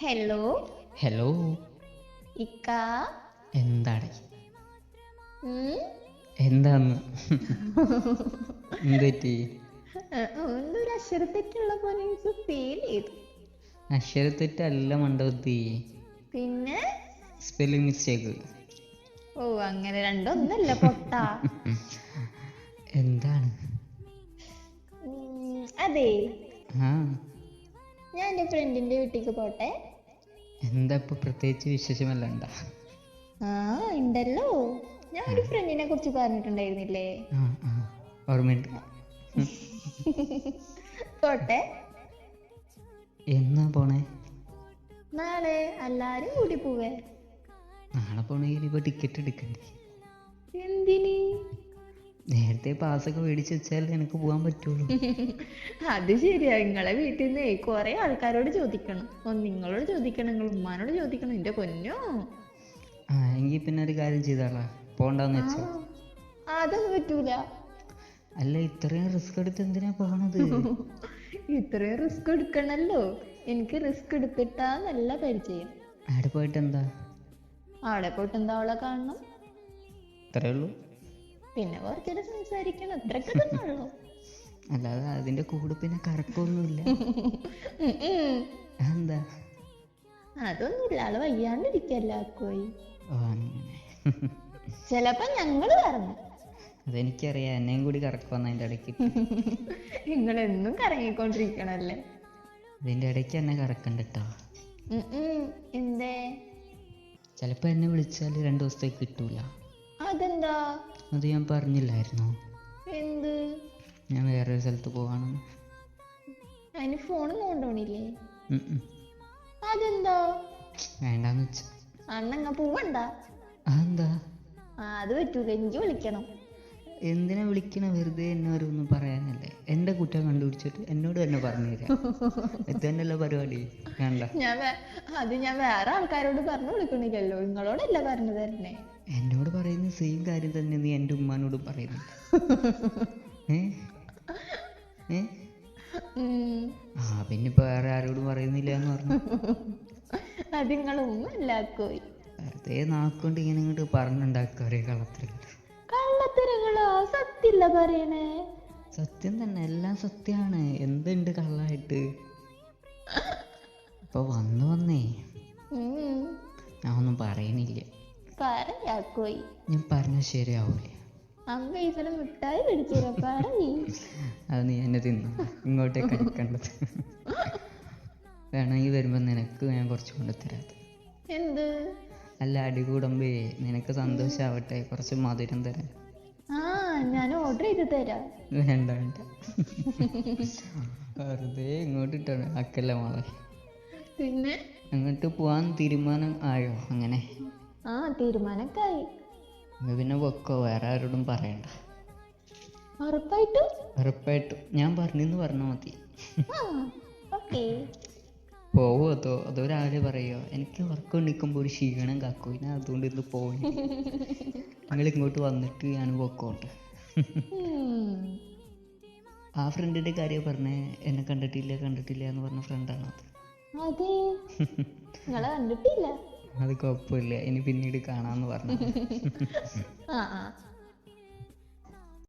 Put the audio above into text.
Hello hello ഇക്ക. എന്താണ്? ഉം? എന്താന്ന്? എന്തെറ്റി ഏ, എന്തൊരു അക്ഷരത്തെറ്റുള്ള പോലെ എനിക്ക് ഫീൽ ചെയ്തു. അക്ഷരത്തെറ്റല്ല മണ്ടവത്തി പിന്നെ? സ്പെല്ലിംഗ് മിസ്റ്റേക്ക് ഓ അങ്ങനെ രണ്ടൊന്നല്ല പൊട്ട. എന്താണ്? അതെ. ഞാൻ എന്റെ ഫ്രണ്ടിന്റെ വീട്ടിലേക്ക് പോട്ടെ. എന്താ ഇപ്പൊ പ്രത്യേകിച്ച് വിശേഷമല്ലണ്ട ആ ഉണ്ടല്ലോ. ഞാൻ ഒരു ഫ്രണ്ടിനെ കുറിച്ച് പറഞ്ഞിട്ടുണ്ടായിരുന്നില്ലേ? ഓർമ്മയുണ്ട്. പോട്ടെ. എന്നാ പോണേ? നാളെ എല്ലാരും കൂടി പോവേ. നാളെ പോണെങ്കിൽ ഇപ്പൊ ടിക്കറ്റ് എടുക്കണ്ടേ? എന്തിന്? നേരത്തെ പാസ്സൊക്കെ മേടിച്ച് വെച്ചാൽ എനിക്ക് പോകാൻ പറ്റുള്ളൂ. അത് ശരിയാ. നിങ്ങളെ വീട്ടിൽ നിന്ന് കുറെ ആൾക്കാരോട് ചോദിക്കണം. ഓ നിങ്ങളോട് ചോദിക്കണം നിങ്ങൾ ഉമ്മാനോട് ചോദിക്കണം എന്റെ പൊന്നോ. ആ എങ്കിൽ പിന്നെ ഒരു കാര്യം ചെയ്താളാ. പോണ്ടെന്ന് ആ, വെച്ചോ. അതൊന്നും പറ്റൂല. അല്ല ഇത്രയും റിസ്ക് എടുത്ത് എന്തിനാ പോണത്? ഇത്രയും റിസ്ക് എടുക്കണല്ലോ. എനിക്ക് റിസ്ക് എടുത്തിട്ടാ നല്ല പരിചയം. അവിടെ പോയിട്ട് എന്താ? അവിടെ പോയിട്ട് എന്താ അവളെ കാണണം? ഇത്രേ ഉള്ളൂ. പിന്നെ കുറച്ചുകൂടെ സംസാരിക്കണം. അത്രയൊക്കെ തന്നെ ഉള്ളൂ. അല്ലാതെ അതിന്റെ കൂടെ പിന്നെ കറക്കൊന്നുമില്ല. എന്താ? അതൊന്നുമില്ല. ആൾ വയ്യാണ്ടിരിക്കല്ല ചെലപ്പോ ചിലപ്പോ ഞങ്ങൾ പറഞ്ഞു അതെനിക്കറിയാം. എന്നെയും കൂടി കറക്കുവന്ന അതിന്റെ ഇടയ്ക്ക് നിങ്ങൾ എന്നും കറങ്ങിക്കൊണ്ടിരിക്കണല്ലേ? അതിന്റെ ഇടയ്ക്ക് എന്നെ കറക്കണ്ട കേട്ടോ. എന്തേ? ചിലപ്പോൾ എന്നെ വിളിച്ചാൽ രണ്ടു ദിവസത്തേക്ക് കിട്ടൂല. അതെന്താ? അത് ഞാൻ പറഞ്ഞില്ലായിരുന്നോ. എന്ത്? ഞാൻ വേറൊരു സ്ഥലത്ത് പോവാണെന്ന് അതിന് ഉം ഉം. അതെന്താ? വേണ്ടാന്ന് വെച്ചു. അണ്ണങ്ങ പോവണ്ട? അതെന്താ? അത് പറ്റൂല എനിക്ക് വിളിക്കണം. എന്തിനാ വിളിക്കണ? വെറുതെ എന്നെ ഓരോന്നും പറയാനല്ലേ? എന്റെ കുറ്റം കണ്ടുപിടിച്ചിട്ട് എന്നോട് തന്നെ പറഞ്ഞു തരാം പരിപാടി. ഞാൻ അത് ഞാൻ വേറെ ആൾക്കാരോട് പറഞ്ഞു വിളിക്കണില്ലല്ലോ. നിങ്ങളോടല്ല പറഞ്ഞു തരണേ എന്നോട് പറയുന്ന സെയിം കാര്യം തന്നെ നീ എന്റെ ഉമ്മാനോടും പറയുന്നുണ്ട്. ഏ? ആ പിന്നെ വേറെ ആരോടും പറയുന്നില്ല എന്ന് പറഞ്ഞു. അത് നിങ്ങളൊന്നും അല്ലാക്കോയി വെറുതെ നാക്കൊണ്ട് ഇങ്ങനെ ഇങ്ങോട്ട് പറഞ്ഞുണ്ടാക്കുക ഒരേ കളത്തിൽ കള്ളത്തരങ്ങളോ? സത്യല്ല പറയണേ. സത്യം തന്നെ എല്ലാം സത്യമാണ്. എന്തുണ്ട് കള്ളായിട്ട്? ഇപ്പൊ വന്നു വന്നേ. ഞാൻ ഒന്നും പറയണില്ല. പറയാക്കോയി ഞാൻ പറഞ്ഞ ശരിയാവൂലേ. അമ്മ ഇതിനെ മിഠായി പിടിച്ചില്ല പറയ് അത് നീ എന്നെ തിന്നു. ഇങ്ങോട്ടേക്ക് അയക്കേണ്ടത് വേണമെങ്കിൽ വരുമ്പോൾ നിനക്ക് ഞാൻ കുറച്ച് കൊണ്ടുതരാത് എന്ത്? അല്ല അടി കൂടുമ്പേ നിനക്ക് സന്തോഷാവട്ടെ കുറച്ച് മധുരം തരാം ആ ഞാൻ ഓർഡർ ചെയ്ത് തരാം. വേണ്ട വേണ്ട. വെറുതെ ഇങ്ങോട്ട് ഇട്ടാണ് അക്കല്ല മോളെ. പിന്നെ? അങ്ങോട്ട് പോവാൻ തീരുമാനം ആയോ? അങ്ങനെ. ആ തീരുമാനമൊക്കെ ആയി പിന്നെ വെക്കോ വേറെ ആരോടും പറയണ്ട. ഉറപ്പായിട്ടും? ഉറപ്പായിട്ടും. ഞാൻ പറഞ്ഞെന്ന് പറഞ്ഞാൽ മതി. പോവോ അതോ? അതോ രാവിലെ പറയോ? എനിക്ക് ഉറക്കം കൊണ്ടിരിക്കുമ്പോൾ ഒരു ക്ഷീണം കാക്കോ. ഞാൻ അതുകൊണ്ട് ഇന്ന് പോയി നിങ്ങൾ ഇങ്ങോട്ട് വന്നിട്ട് ഞാൻ പൊക്കോണ്ട് ആ ഫ്രണ്ടിന്റെ കാര്യം പറഞ്ഞേ എന്നെ കണ്ടിട്ടില്ല കണ്ടിട്ടില്ല എന്ന് പറഞ്ഞ ഫ്രണ്ടാണ് അത്? കണ്ടിട്ടില്ല. അത് കുഴപ്പമില്ല. ഇനി പിന്നീട് കാണാന്ന് പറഞ്ഞു